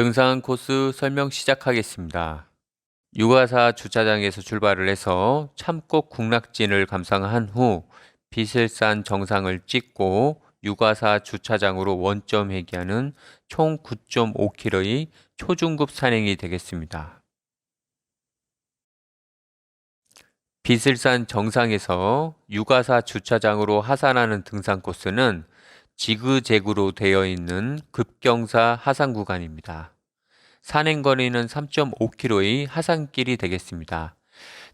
등산 코스 설명 시작하겠습니다. 유가사 주차장에서 출발을 해서 참꽃 국락진을 감상한 후 비슬산 정상을 찍고 유가사 주차장으로 원점 회귀하는 총 9.5km의 초중급 산행이 되겠습니다. 비슬산 정상에서 유가사 주차장으로 하산하는 등산 코스는 지그재그로 되어 있는 급경사 하산 구간입니다. 산행 거리는 3.5km의 하산길이 되겠습니다.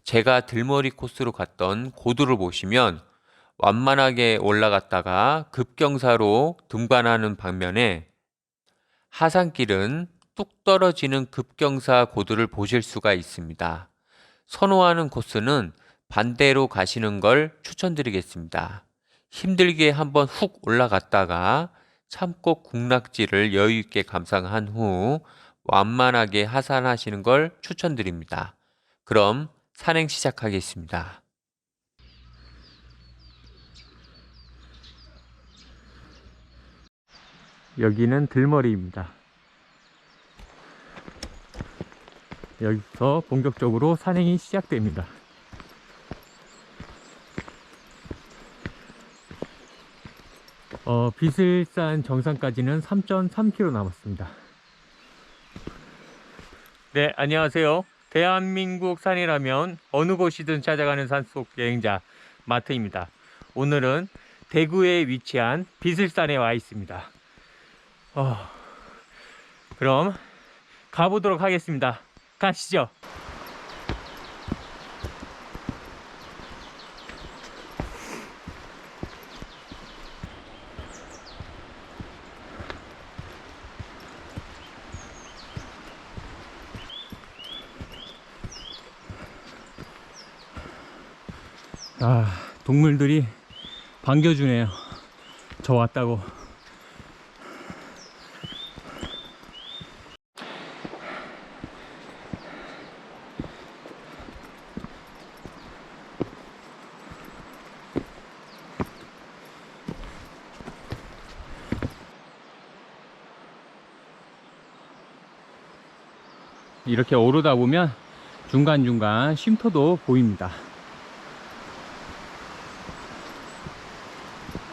제가 들머리 코스로 갔던 고도를 보시면 완만하게 올라갔다가 급경사로 등반하는 방면에 하산길은 뚝 떨어지는 급경사 고도를 보실 수가 있습니다. 선호하는 코스는 반대로 가시는 걸 추천드리겠습니다. 힘들게 한번 훅 올라갔다가 참꽃 국락지를 여유 있게 감상한 후 완만하게 하산하시는 걸 추천드립니다. 그럼 산행 시작하겠습니다. 여기는 들머리입니다. 여기서 본격적으로 산행이 시작됩니다. 어, 비슬산 정상까지는 3.3km 남았습니다. 네, 안녕하세요. 대한민국 산이라면 어느 곳이든 찾아가는 산속 여행자 마트입니다. 오늘은 대구에 위치한 비슬산에 와 있습니다. 어, 그럼 가보도록 하겠습니다. 가시죠. 아, 동물들이 반겨주네요. 저 왔다고. 이렇게 오르다 보면 중간중간 쉼터도 보입니다.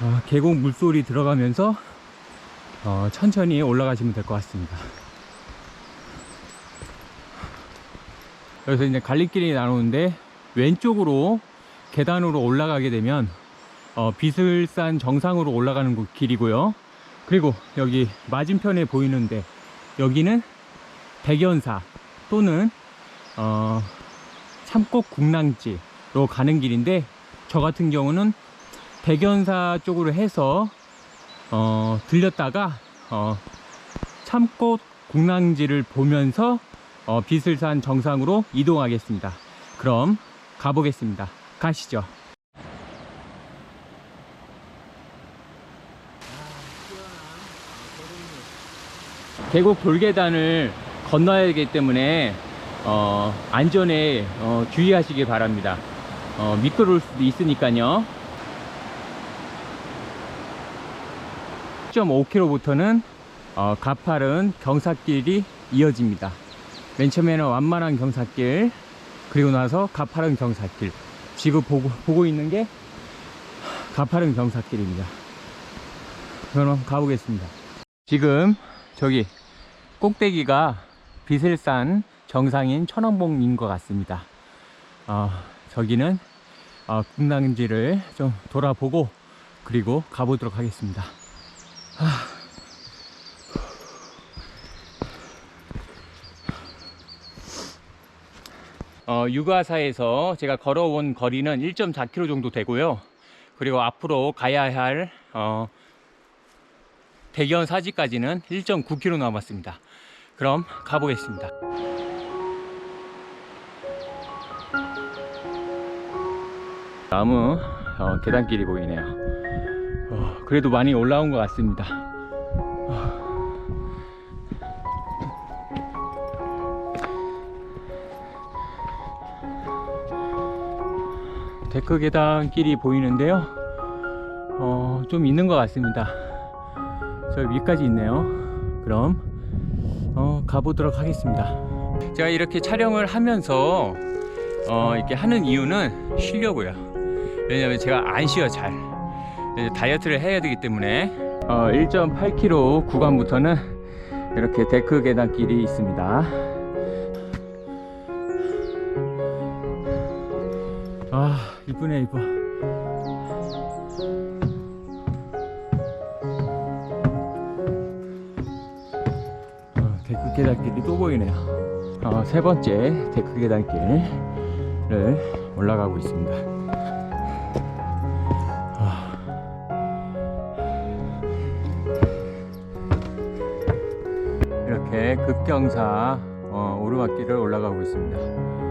아, 계곡 물소리 들어가면서 어, 천천히 올라가시면 될 것 같습니다. 여기서 이제 갈림길이 나오는데 왼쪽으로 계단으로 올라가게 되면 어, 비슬산 정상으로 올라가는 곳 길이고요. 그리고 여기 맞은편에 보이는데 여기는 백연사 또는 어, 참꽃 국랑지로 가는 길인데 저 같은 경우는 백연사 쪽으로 해서 어, 들렸다가 어, 참꽃 국랑지를 보면서 어, 비슬산 정상으로 이동하겠습니다. 그럼 가보겠습니다. 가시죠. 계곡 돌계단을 건너야 하기 때문에 어, 안전에 어, 주의하시기 바랍니다. 어, 미끄러울 수도 있으니까요. 1.5km부터는 어, 가파른 경사길이 이어집니다. 맨 처음에는 완만한 경사길, 그리고 나서 가파른 경사길. 지금 보고, 보고 있는 게 가파른 경사길입니다. 그럼 가보겠습니다. 지금 저기 꼭대기가 비슬산 정상인 천왕봉인 것 같습니다. 어, 저기는 어, 국랑지를 좀 돌아보고 그리고 가보도록 하겠습니다. 어, 육아사에서 제가 걸어온 거리는 1.4km 정도 되고요. 그리고 앞으로 가야 할 어, 대견 사지까지는 1.9km 남았습니다. 그럼 가보겠습니다. 나무 어, 계단길이 보이네요. 어, 그래도 많이 올라온 것 같습니다. 어. 데크 계단길이 보이는데요. 어, 좀 있는 것 같습니다. 저 위까지 있네요. 그럼 어, 가보도록 하겠습니다. 제가 이렇게 촬영을 하면서 어, 이렇게 하는 이유는 쉬려고요. 왜냐면 제가 안 쉬어 잘. 다이어트를 해야 되기 때문에 어, 1.8km 구간부터는 이렇게 데크 계단길이 있습니다. 아 이쁘네 이뻐. 어, 데크 계단길이 또 보이네요. 어, 세 번째 데크 계단길을 올라가고 있습니다. 급경사 어, 오르막길을 올라가고 있습니다.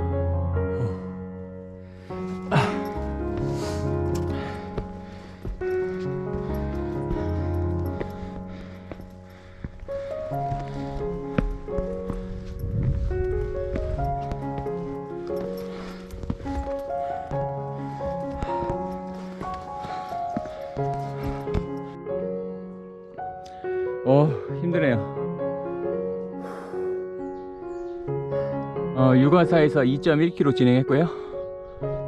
어, 육아사에서 2.1km 진행했고요.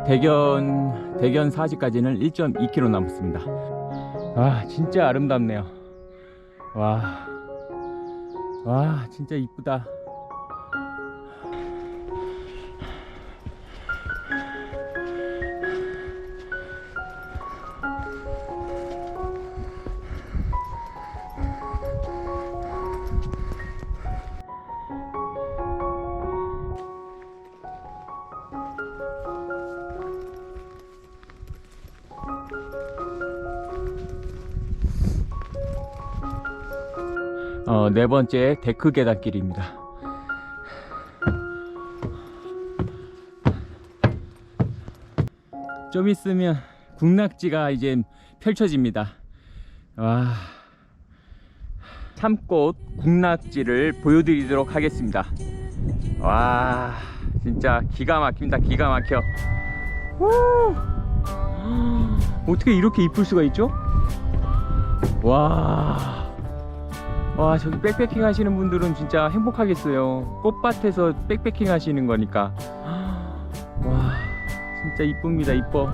대견 대견 사지까지는 1.2km 남았습니다. 와 진짜 아름답네요. 와, 와 진짜 이쁘다. 어, 네 번째 데크 계단길입니다. 좀 있으면 군낙지가 이제 펼쳐집니다. 와. 참꽃 군낙지를 보여드리도록 하겠습니다. 와, 진짜 기가 막힙니다. 기가 막혀. 우! 어떻게 이렇게 이쁠 수가 있죠? 와. 와 저기 백패킹 하시는 분들은 진짜 행복하겠어요 꽃밭에서 백패킹 하시는 거니까 와 진짜 이쁩니다 이뻐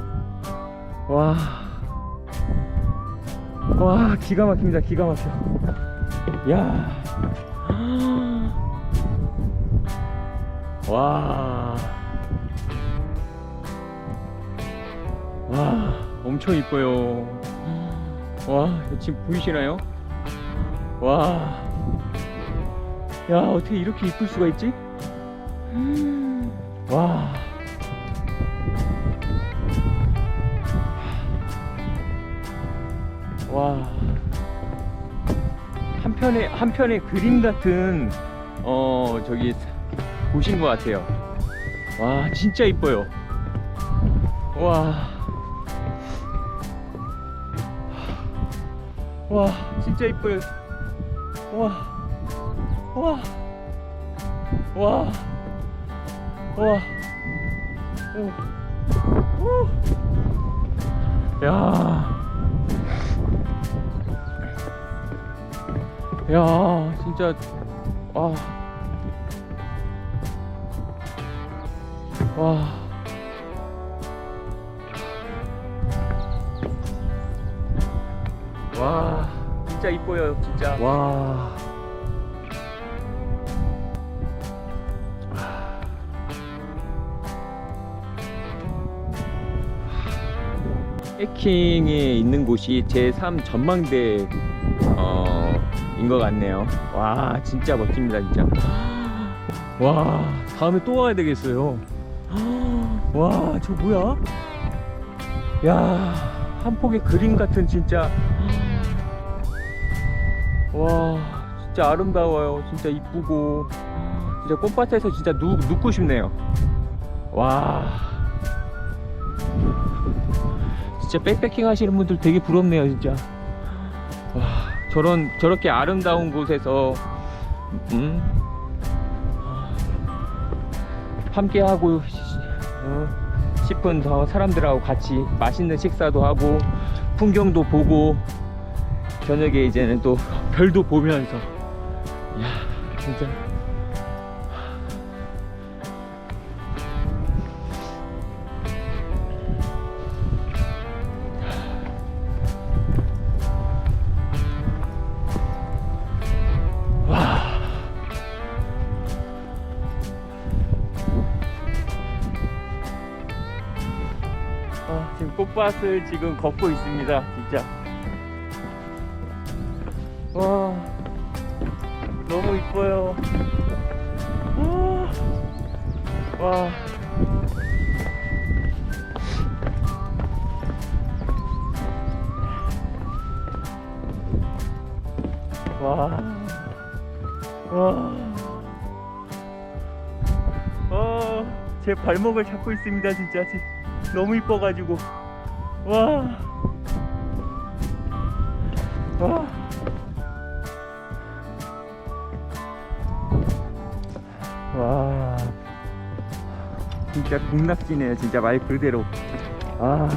와. 와 기가 막힙니다 기가 막혀 야. 와. 와 엄청 이뻐요 와 지금 보이시나요? 와, 야 어떻게 이렇게 이쁠 수가 있지? 와, 와, 한 편의 한 편의 그림 같은 어 저기 보신 것 같아요. 와, 진짜 이뻐요. 와, 와, 진짜 이뻐요. 와, 와, 와, 와, 오, 오, 야, 야, 진짜, 와, 와. 와, 진짜 이뻐요, 진짜. 와. 해킹에 있는 곳이 제3 전망대 어, 인것 같네요. 와, 진짜 멋집니다, 진짜. 와, 다음에 또 와야 되겠어요. 와, 저 뭐야? 야, 한 폭의 그림 같은 진짜. 와, 진짜 아름다워요. 진짜 이쁘고. 진짜 꽃밭에서 진짜 누, 눕고 싶네요. 와. 진짜 백패킹 하시는 분들 되게 부럽네요, 진짜. 와, 저런, 저렇게 아름다운 곳에서, 음, 함께 하고 어, 싶은 저 사람들하고 같이 맛있는 식사도 하고, 풍경도 보고, 저녁에 이제는 또 별도 보면서, 야 진짜. 꽃밭을 지금 걷고 있습니다. 진짜. 와. 너무 이뻐요. 와. 와. 와. 와. 어, 제 발목을 잡고 있습니다, 진짜. 지- 너무 이뻐가지고. 와. 와. 와 진짜 국락지네요 진짜 말 그대로 아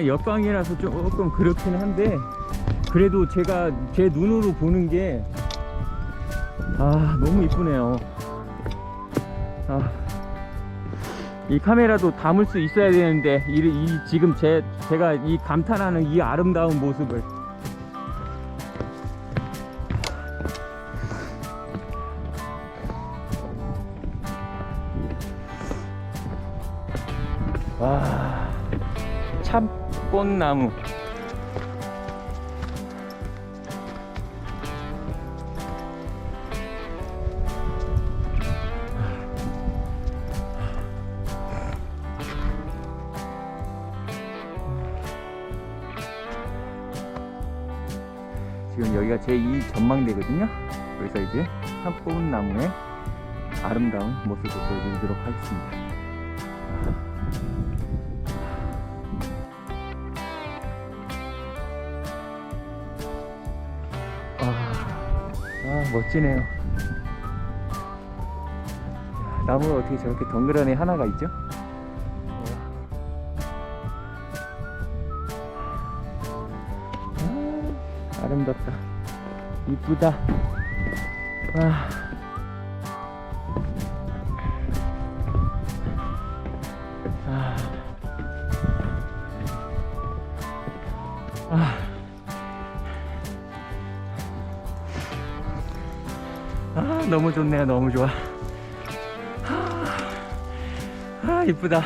네, 아까 역광이라서 조금 그렇긴 한데 그래도 제가 제 눈으로 보는 게 아, 너무 이쁘네요. 아, 이 카메라도 담을 수 있어야 되는데 이, 이 지금 제 제가 이 감탄하는 이 아름다운 모습을 참꽃나무. 지금 여기가 제2 전망대거든요. 그래서 이제 참꽃나무의 아름다운 모습을 보여드리도록 하겠습니다 멋지네요. 야, 나무가 어떻게 저렇게 덩그러니 하나가 있죠? 아, 아름답다. 이쁘다. 아. 아. 너무 좋네요. 너무 좋아. 아, 아 이쁘다. 어,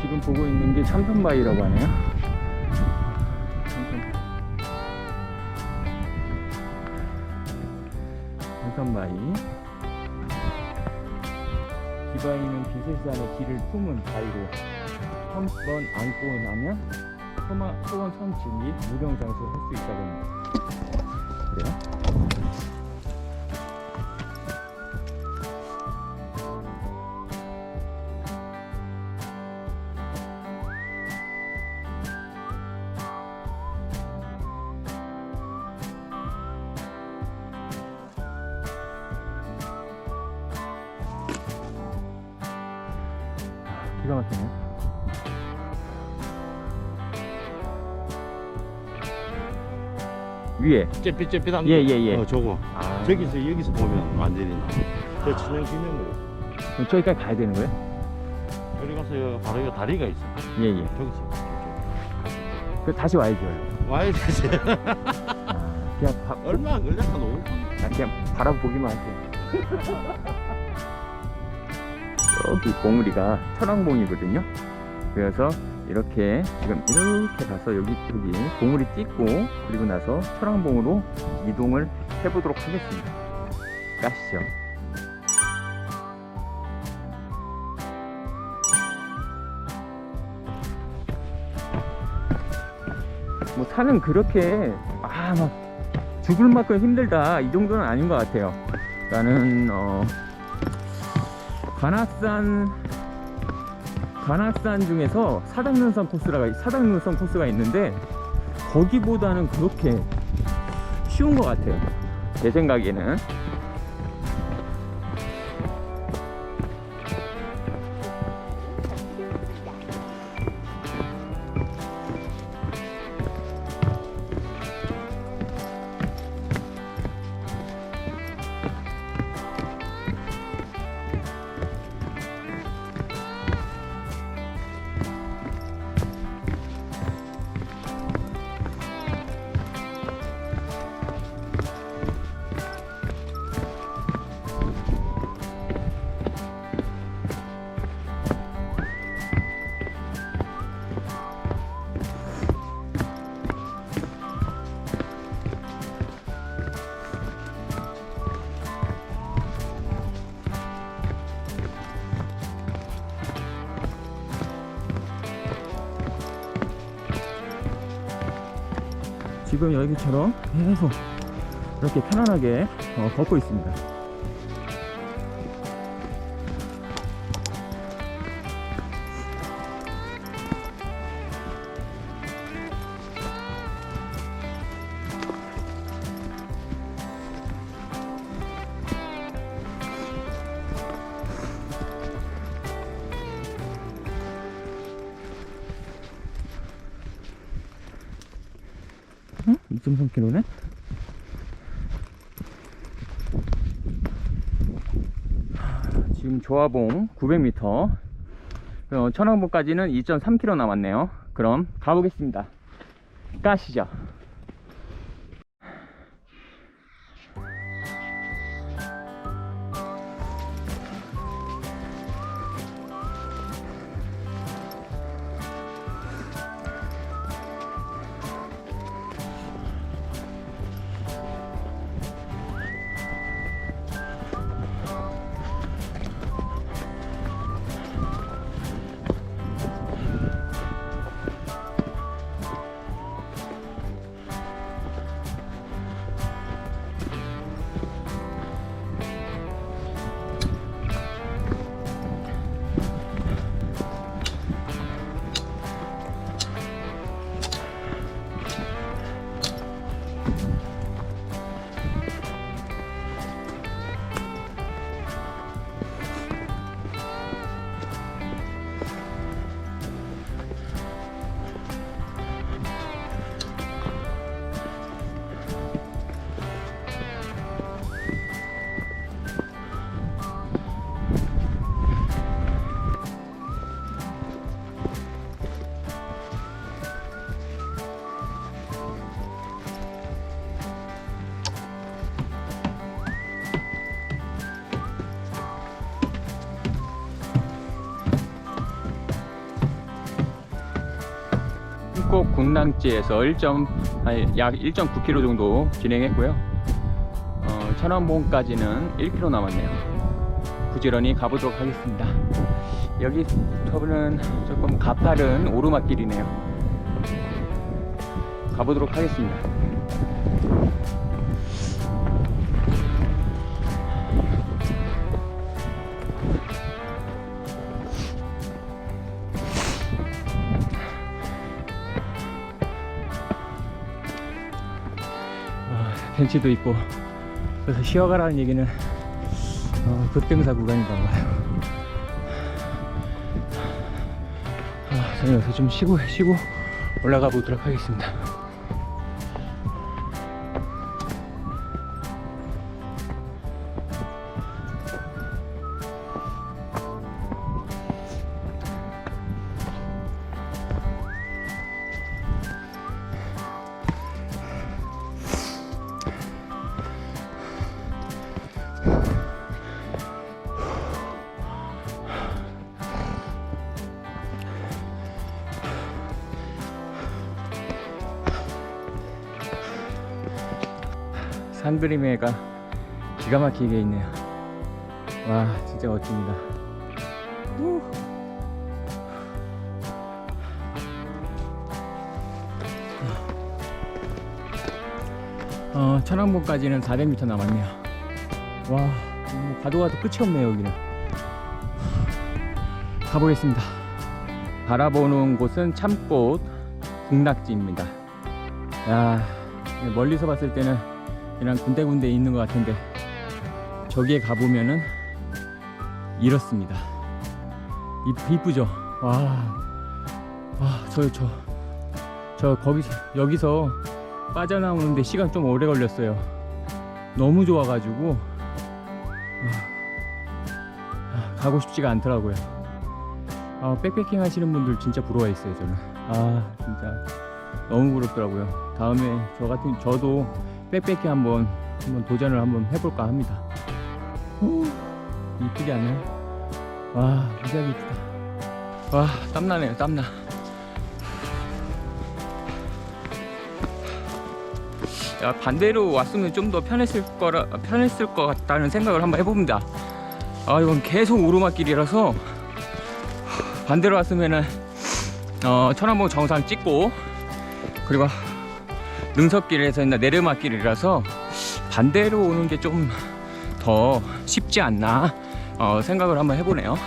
지금 보고 있는 게 참선바위라고 하네요 품은 바위로 한번 안고 나면 소원 성취 및 무령장수를 할 수 있다고 합니다 그래요? 위에. 쨉빛쨉빛한 예, 예, 예. 어, 저거. 아, 저기서 여기서 보면 완전히 나. 저 천연 기념으로. 그럼 저기까지 가야 되는 거예요? 여기 가서 여기 바로 여기 다리가 있어. 예, 예. 저기서. 그 다시 와야죠. 와야 되지. 아, 그냥 바, 얼마 안 걸렸어, 너무. 아, 그냥 바라보기만 할게요. 여기 봉우리가 천왕봉이거든요. 그래서 이렇게 지금 이렇게 가서 여기 여기 봉우리 찍고 그리고 나서 철왕봉으로 이동을 해보도록 하겠습니다. 가시죠. 뭐 산은 그렇게 아 막 죽을 만큼 힘들다 이 정도는 아닌 것 같아요. 나는 어 관악산 관악산 중에서 사당능선 코스가 사당능선 코스가 있는데 거기보다는 그렇게 쉬운 것 같아요. 제 생각에는. 지금 여기처럼 계속 이렇게 편안하게 어, 걷고 있습니다. 응? 2.3km네? 지금 조화봉 900m 어, 천왕봉까지는 2.3km 남았네요 그럼 가보겠습니다 가시죠 꼭 군당지에서 1. 아니, 약 1.9km 정도 진행했고요. 어, 천왕봉까지는 1km 남았네요. 부지런히 가보도록 하겠습니다. 여기 터는 조금 가파른 오르막길이네요. 가보도록 하겠습니다. 벤치도 있고 그래서 쉬어가라는 얘기는 어, 급등사 구간인가 봐요. 아, 저는 여기서 좀 쉬고 쉬고 올라가 보도록 하겠습니다. 산그림회가 기가 막히게 있네요. 와, 진짜 멋집니다. 후. 어, 천왕봉까지는 400m 남았네요. 와, 뭐 가도 가도 끝이 없네요, 여기는. 가보겠습니다. 바라보는 곳은 참꽃 국낙지입니다. 야, 멀리서 봤을 때는 그냥 군데군데 있는 것 같은데 저기에 가보면은 이렇습니다. 이, 이쁘죠? 와, 와, 저, 저, 저 거기서 여기서 빠져나오는데 시간 좀 오래 걸렸어요. 너무 좋아가지고 아, 아, 가고 싶지가 않더라고요. 아, 백패킹 하시는 분들 진짜 부러워했어요 저는. 아 진짜 너무 부럽더라고요. 다음에 저 같은 저도 백패킹 한번 한번 도전을 한번 해볼까 합니다. 오, 이쁘지 않아요? 와 무지하게 이쁘다. 와 땀나네요 땀나. 야, 반대로 왔으면 좀 더 편했을 거라 편했을 것 같다는 생각을 한번 해봅니다. 아 이건 계속 오르막길이라서 반대로 왔으면은 어, 천안봉 정상 찍고 그리고 능석길에서 있는 내리막길이라서 반대로 오는 게 좀 더 쉽지 않나 어, 생각을 한번 해보네요.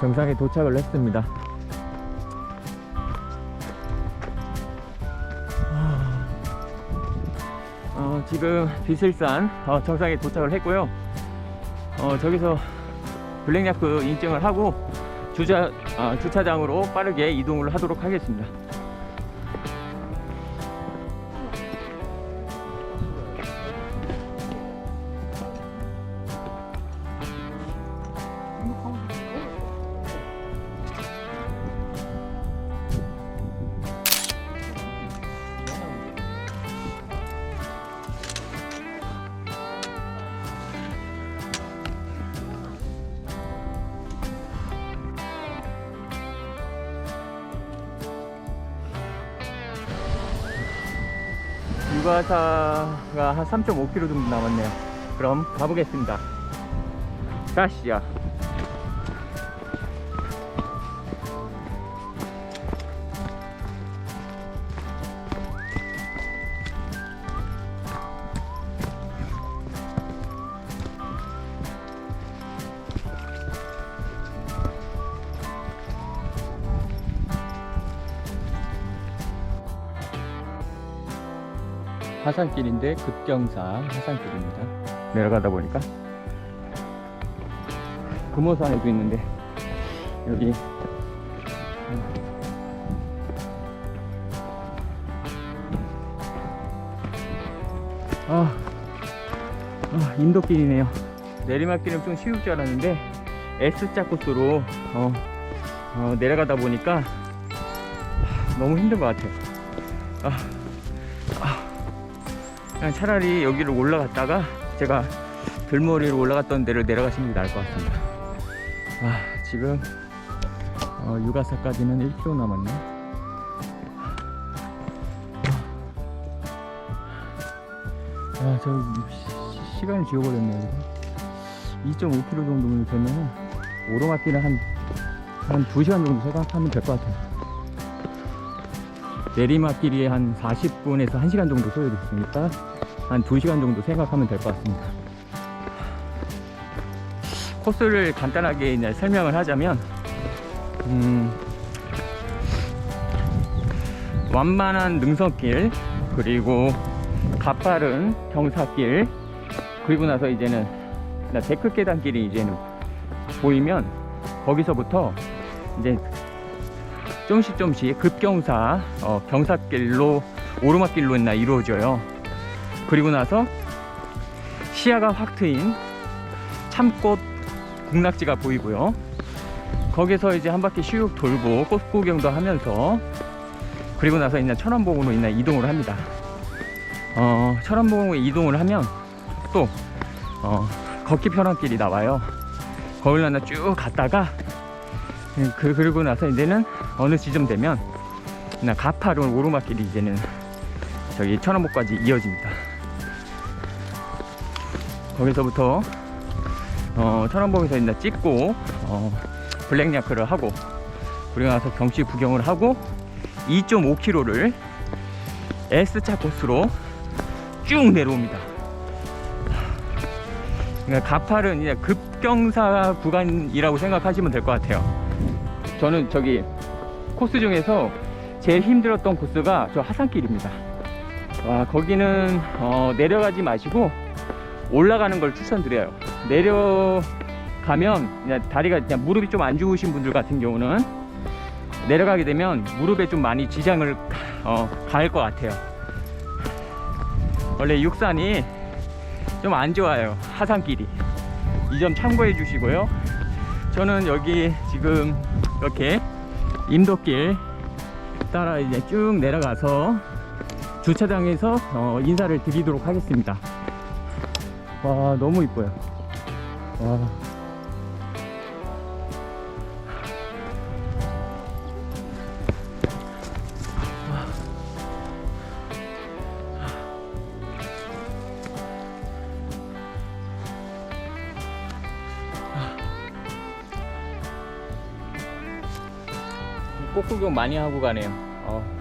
정상에 도착을 했습니다. 어, 지금 비슬산 어, 정상에 도착을 했고요. 어, 저기서 블랙야크 인증을 하고 주차, 아, 주차장으로 빠르게 이동을 하도록 하겠습니다. 유가사가 한 3.5km 정도 남았네요. 그럼 가보겠습니다. 가시죠. 하산길인데 급경사 하산길입니다. 내려가다 보니까 금호산에도 있는데 여기 아, 아 인도길이네요. 내리막길은 좀 쉬울 줄 알았는데 S자 코스로 어, 어, 내려가다 보니까 너무 힘든 것 같아요. 아, 그냥 차라리 여기를 올라갔다가 제가 들머리로 올라갔던 데를 내려가시는 게 나을 것 같습니다. 아, 지금 어, 유가사까지는 1km 남았네. 아, 저 시- 시간을 지워버렸네요. 2.5km 정도 되면은 오르막길은 한, 한 2시간 정도 생각하면 될 것 같아요. 내리막길이 한 40분에서 1시간 정도 소요됐으니까 한 2시간 정도 생각하면 될 것 같습니다. 코스를 간단하게 이제 설명을 하자면 음, 완만한 능선길 그리고 가파른 경사길 그리고 나서 이제는 나 데크 계단길이 이제는 보이면 거기서부터 이제 조금씩 조금씩 급경사 어, 경사길로 오르막길로 있나 이루어져요. 그리고 나서 시야가 확 트인 참꽃 국낙지가 보이고요. 거기서 이제 한 바퀴 슉 돌고 꽃 구경도 하면서 그리고 나서 이제 천안봉으로 이제 이동을 합니다. 어, 천안봉으로 이동을 하면 또 어, 걷기 편한 길이 나와요. 거기를 하나 쭉 갔다가 그 그리고 나서 이제는 어느 지점 되면 가파른 오르막길이 이제는 저기 천안봉까지 이어집니다. 거기서부터 어, 천안봉에서 이제 찍고 어, 블랙야크를 하고 그리고 나서 경치 구경을 하고 2.5km를 S차 코스로 쭉 내려옵니다. 그러니까 가파른 이제 급경사 구간이라고 생각하시면 될 것 같아요. 저는 저기 코스 중에서 제일 힘들었던 코스가 저 하산길입니다. 와 거기는 어, 내려가지 마시고 올라가는 걸 추천드려요. 내려가면 그냥 다리가 그냥 무릎이 좀 안 좋으신 분들 같은 경우는 내려가게 되면 무릎에 좀 많이 지장을 어, 가할 것 같아요. 원래 육산이 좀 안 좋아요. 하산길이. 이 점 참고해 주시고요. 저는 여기 지금 이렇게 임도길 따라 이제 쭉 내려가서 주차장에서 어, 인사를 드리도록 하겠습니다. 와 너무 이뻐요. 와. 꽃 구경 많이 하고 가네요. 어.